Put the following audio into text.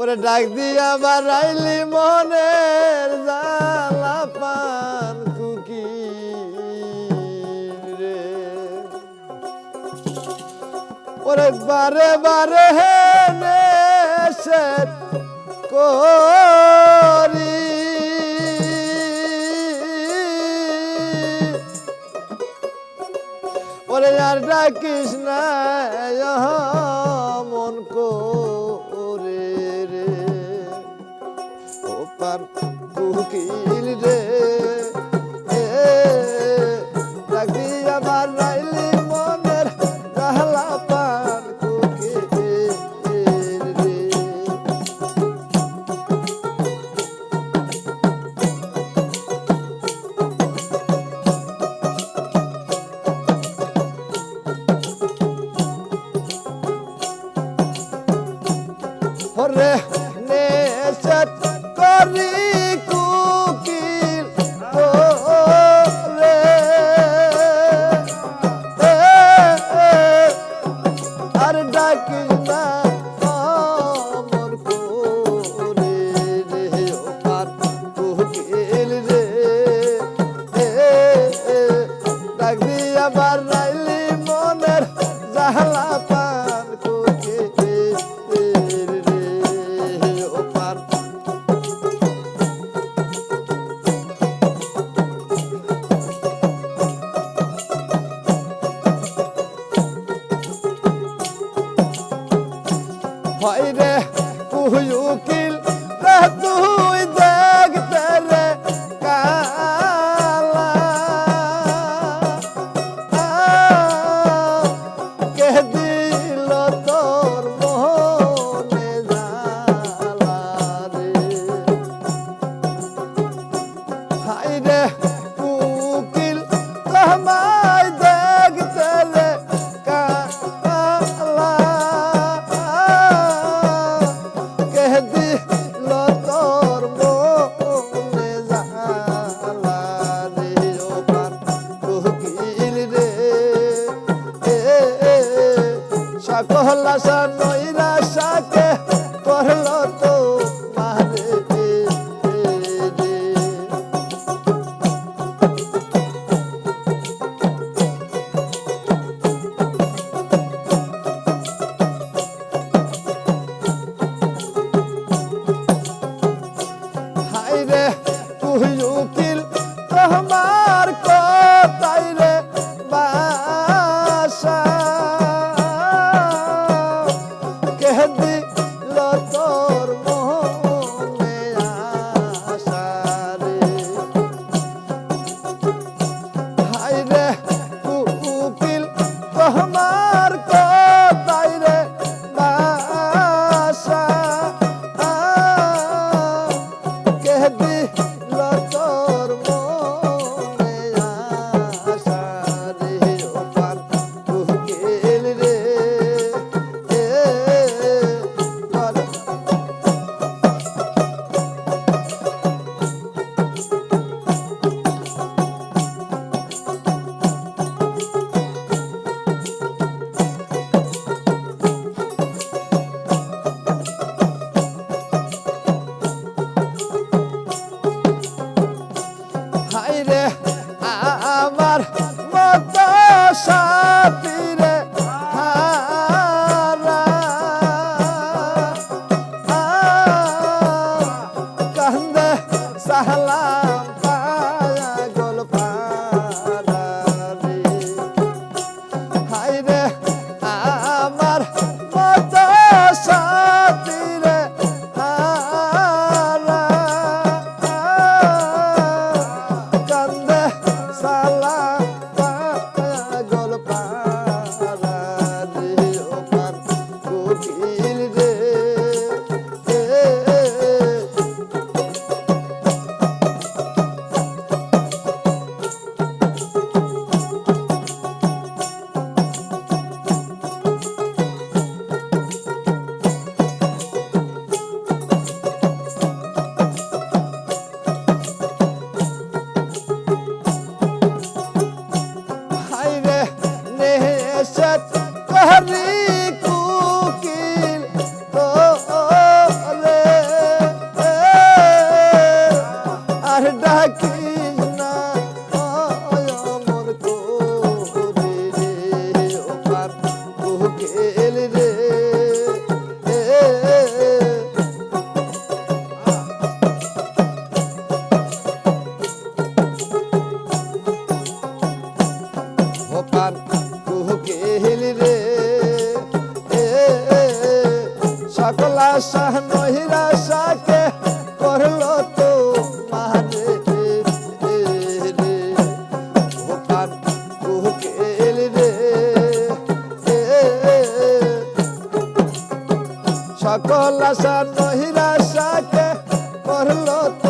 ওরে ডাক দিয়া বাড়াইলি মনের জালা পান কুকি রে ওরে বারে বারে হে করি। ওরে আর ডাকিস না আমার উকিল রে। সাথী রে কান্দে সাহলা। okay. সকল আশা নহিরাশাকে করল তো